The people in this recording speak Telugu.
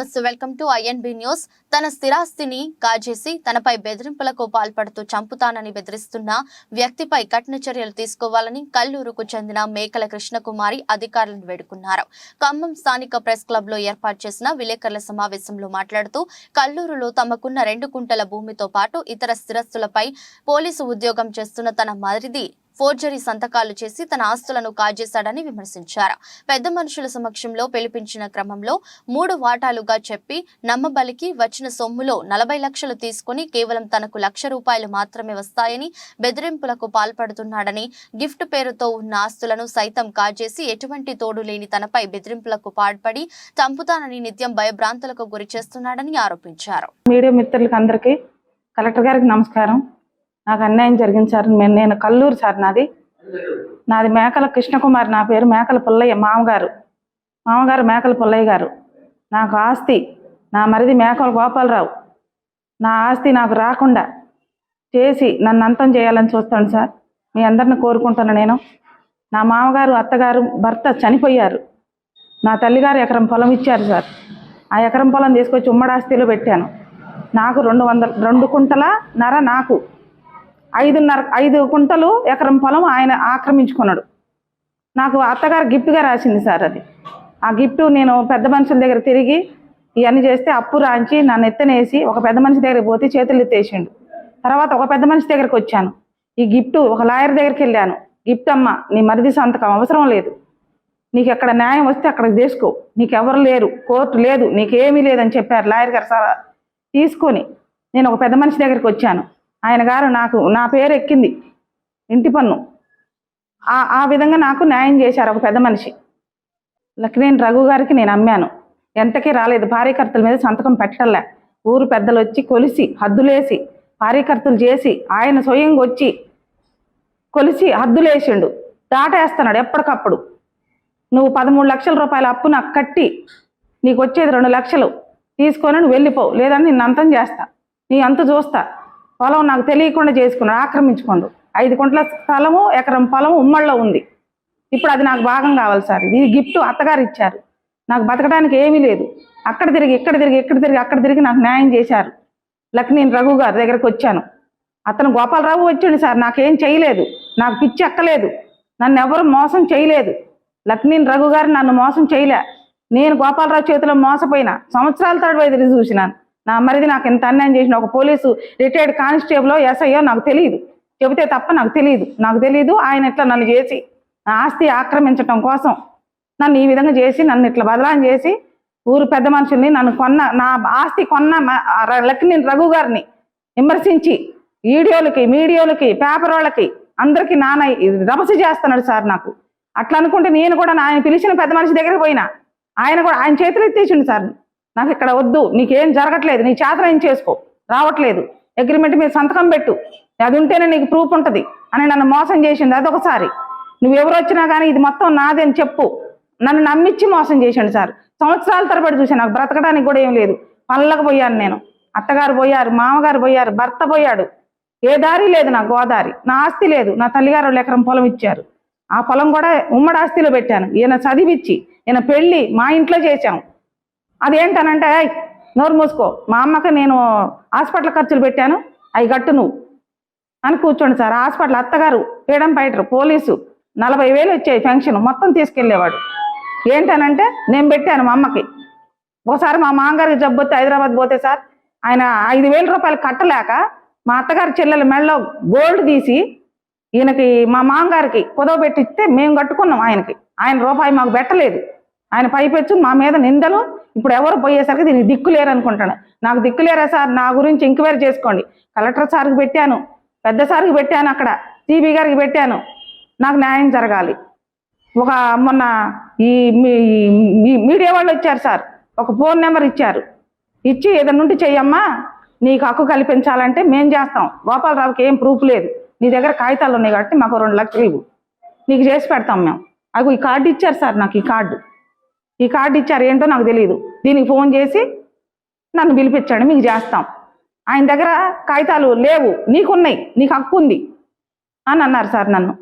నమస్తే వెల్కమ్ టు ఐఎన్బి న్యూస్. తన స్థిరాస్తిని కాజేసి తనపై బెదిరింపులకు పాల్పడుతూ చంపుతానని బెదిరిస్తున్న వ్యక్తిపై కఠిన చర్యలు తీసుకోవాలని కల్లూరుకు చెందిన మేకల కృష్ణకుమారి అధికారులను వేడుకున్నారు. ఖమ్మం స్థానిక ప్రెస్ క్లబ్లో ఏర్పాటు చేసిన విలేకరుల సమావేశంలో మాట్లాడుతూ కల్లూరులో తమకున్న రెండు కుంటల భూమితో పాటు ఇతర స్థిరస్తులపై పోలీసు ఉద్యోగం చేస్తున్న తన మరిది ఫోర్జరీ సంతకాలు చేసి తన ఆస్తులను కాజేశాడని విమర్శించారు. పెద్ద మనుషుల సమక్షంలో పిలిపించిన క్రమంలో మూడు వాటాలుగా చెప్పి నమ్మబలికి వచ్చిన సొమ్ములో నలభై లక్షలు తీసుకుని కేవలం తనకు లక్ష రూపాయలు మాత్రమే వస్తాయని బెదిరింపులకు పాల్పడుతున్నాడని గిఫ్ట్ పేరుతో ఉన్న ఆస్తులను సైతం కాజేసి ఎటువంటి తోడు లేని తనపై బెదిరింపులకు పాల్పడి చంపుతానని నిత్యం భయభ్రాంతులకు గురి చేస్తున్నాడని ఆరోపించారు. మీడియా మిత్రులకు అందరికీ కలెక్టర్ గారికి నమస్కారం. నాకు అన్యాయం జరిగింది సార్. నేను నేను కల్లూరు సార్ నాది. నాది మేకల కృష్ణకుమార్ నా పేరు మేకల పుల్లయ్య మామగారు. మామగారు మేకల పుల్లయ్య గారు. నాకు ఆస్తి నా మరిది మేకల గోపాలరావు. నా ఆస్తి నాకు రాకుండా చేసి నన్ను అంతం చేయాలని చూస్తాను సార్. మీ అందరిని కోరుకుంటున్నా నేను. నా మామగారు అత్తగారు భర్త చనిపోయారు. నా తల్లిగారు ఎకరం పొలం ఇచ్చారు సార్. ఆ ఎకరం పొలం తీసుకొచ్చి ఉమ్మడాస్తిలో పెట్టాను. నాకు రెండు వందల రెండు కుంటల నర నాకు. ఐదున్నర ఐదు కుంటలు ఎకరం పొలం ఆయన ఆక్రమించుకున్నాడు. నాకు అత్తగారు గిఫ్ట్గా రాసింది సార్ అది. ఆ గిఫ్ట్ నేను పెద్ద మనుషుల దగ్గర తిరిగి ఇవన్నీ చేస్తే అప్పు రాంచి నన్ను ఎత్తనేసి ఒక పెద్ద మనిషి దగ్గరికి పోతే చేతులు ఎత్తేసిండు. తర్వాత ఒక పెద్ద మనిషి దగ్గరికి వచ్చాను. ఈ గిఫ్ట్ ఒక లాయర్ దగ్గరికి వెళ్ళాను. గిఫ్ట్ అమ్మ నీ మరిది సంతకం అవసరం లేదు. నీకు ఎక్కడ న్యాయం వస్తే అక్కడ తీసుకో నీకు లేరు కోర్టు లేదు నీకేమీ లేదని చెప్పారు లాయర్ గారు. సార్ తీసుకొని నేను ఒక పెద్ద మనిషి దగ్గరికి వచ్చాను. ఆయన గారు నాకు నా పేరు ఎక్కింది ఇంటి పన్ను. ఆ ఆ విధంగా నాకు న్యాయం చేశారు ఒక పెద్ద మనిషి. లక్ష్మీన్ రఘు గారికి నేను అమ్మాను. ఎంతకీ రాలేదు. భార్యకర్తల మీద సంతకం పెట్టలే. ఊరు పెద్దలు వచ్చి కొలిసి హద్దులేసి భార్యకర్తలు చేసి ఆయన స్వయంగా వచ్చి కొలిసి హద్దులేసిండు. దాటేస్తున్నాడు ఎప్పటికప్పుడు. నువ్వు పదమూడు లక్షల రూపాయల అప్పు నాకు కట్టి నీకు వచ్చేది రెండు లక్షలు. తీసుకొని నువ్వు లేదని నిన్ను అంతం చేస్తా. నీ అంత చూస్తా. పొలం నాకు తెలియకుండా చేసుకున్నాడు. ఆక్రమించుకోండు. ఐదు కుంటల స్థలము ఎకరం పొలం ఉమ్మడిలో ఉంది. ఇప్పుడు అది నాకు భాగం కావాలి సార్. ఇది గిఫ్ట్ అత్తగారు ఇచ్చారు. నాకు బతకడానికి ఏమీ లేదు. అక్కడ తిరిగి ఇక్కడ తిరిగి ఇక్కడ తిరిగి అక్కడ తిరిగి నాకు న్యాయం చేశారు. లక్ష్మీన్ రఘు గారి దగ్గరకు వచ్చాను. అతను గోపాలరావు వచ్చిండు సార్. నాకేం చేయలేదు. నాకు పిచ్చి ఎక్కలేదు. నన్ను ఎవరు మోసం చేయలేదు. లక్ష్మీన్ రఘు గారు నన్ను మోసం చేయలే. నేను గోపాలరావు చేతిలో మోసపోయినా. సంవత్సరాల తడవ ఎదురు చూసినాను. నా మరిది నాకు ఎంత అన్యాయం చేసిన ఒక పోలీసు రిటైర్డ్ కానిస్టేబుల్ ఎస్ఐయో నాకు తెలియదు. చెబితే తప్ప నాకు తెలియదు. నాకు తెలియదు ఆయన ఇట్లా నన్ను చేసి నా ఆస్తి ఆక్రమించటం కోసం నన్ను ఈ విధంగా చేసి నన్ను ఇట్లా బదలాం చేసి ఊరు పెద్ద మనుషుల్ని నన్ను కొన్న నా ఆస్తి కొన్న మ- రఘు గారిని విమర్శించి వీడియోలకి మీడియోలకి పేపర్ వాళ్ళకి అందరికీ నాన్న రభస చేస్తున్నాడు సార్ నాకు. అట్లా అనుకుంటే నేను కూడా ఆయన పిలిచిన పెద్ద మనిషి దగ్గరికి పోయినా. ఆయన కూడా ఆయన చేతులు ఎత్తేసిండు సార్. నాకు ఇక్కడ వద్దు నీకేం జరగట్లేదు నీ చేతన ఏం చేసుకో రావట్లేదు. అగ్రిమెంట్ మీద సంతకం పెట్టు అది ఉంటేనే నీకు ప్రూఫ్ ఉంటుంది అని నన్ను మోసం చేసింది అదొకసారి నువ్వు ఎవరు వచ్చినా కానీ ఇది మొత్తం నాదే అని చెప్పు. నన్ను నమ్మిచ్చి మోసం చేసిండు సార్. సంవత్సరాల తరబడి చూశాను నాకు బ్రతకడానికి కూడా ఏం లేదు. పనులకు పోయాను నేను. అత్తగారు పోయారు మామగారు పోయారు భర్త పోయాడు. ఏ దారి లేదు నా గోదారి నా ఆస్తి లేదు నా తల్లిగారు ఎకరం పొలం ఇచ్చారు. ఆ పొలం కూడా ఉమ్మడి ఆస్తిలో పెట్టాను. ఈయన చదివిచ్చి ఈయన పెళ్ళి మా ఇంట్లో చేశాము అదేంటనంటే నోరు మూసుకో. మా అమ్మకి నేను హాస్పిటల్ ఖర్చులు పెట్టాను. అవి గట్టు నువ్వు. అని కూర్చోండి సార్. హాస్పిటల్ అత్తగారు పీడం పైటరు పోలీసు నలభై వేలు వచ్చాయి పెన్షన్. మొత్తం తీసుకెళ్ళేవాడు ఏంటనంటే నేను పెట్టాను మా అమ్మకి. ఒకసారి మా మామగారికి జబ్బు వస్తే హైదరాబాద్ పోతే సార్ ఆయన ఐదు వేల రూపాయలు కట్టలేక మా అత్తగారి చెల్లెల మెడలో గోల్డ్ తీసి ఈయనకి మా మామగారికి కుదవ పెట్టిస్తే మేము కట్టుకున్నాం ఆయనకి. ఆయన రూపాయి మాకు పెట్టలేదు. ఆయన పైపెచ్చు మా మీద నిందలు. ఇప్పుడు ఎవరు పోయేసరికి దీనికి దిక్కు లేరు అనుకుంటాను నాకు దిక్కు లేరా సార్? నా గురించి ఎంక్వైరీ చేసుకోండి. కలెక్టర్ సార్కి పెట్టాను. పెద్ద సార్కి పెట్టాను అక్కడ. సిబి గారికి పెట్టాను. నాకు న్యాయం జరగాలి. ఒక మొన్న ఈ మీ- మీడియా వాళ్ళు వచ్చారు సార్. ఒక ఫోన్ నెంబర్ ఇచ్చారు. ఇచ్చి ఏదైనా ఉంటే చెయ్యమ్మా. నీకు హక్కు కల్పించాలంటే మేం చేస్తాం. గోపాలరావుకి ఏం ప్రూఫ్ లేదు. నీ దగ్గర కాగితాలు ఉన్నాయి కాబట్టి మాకు రెండు లక్షలు ఇవ్వు. నీకు చేసి పెడతాం మేము. అవి ఈ కార్డు ఇచ్చారు సార్ నాకు ఈ కార్డు. ఈ కార్డు ఇచ్చారు ఏంటో నాకు తెలియదు దీనికి ఫోన్ చేసి నన్ను పిలిపించండి మీకు చేస్తాం. ఆయన దగ్గర కాగితాలు లేవు నీకున్నాయి నీకు హక్కు ఉంది అని అన్నారు సార్ నన్ను.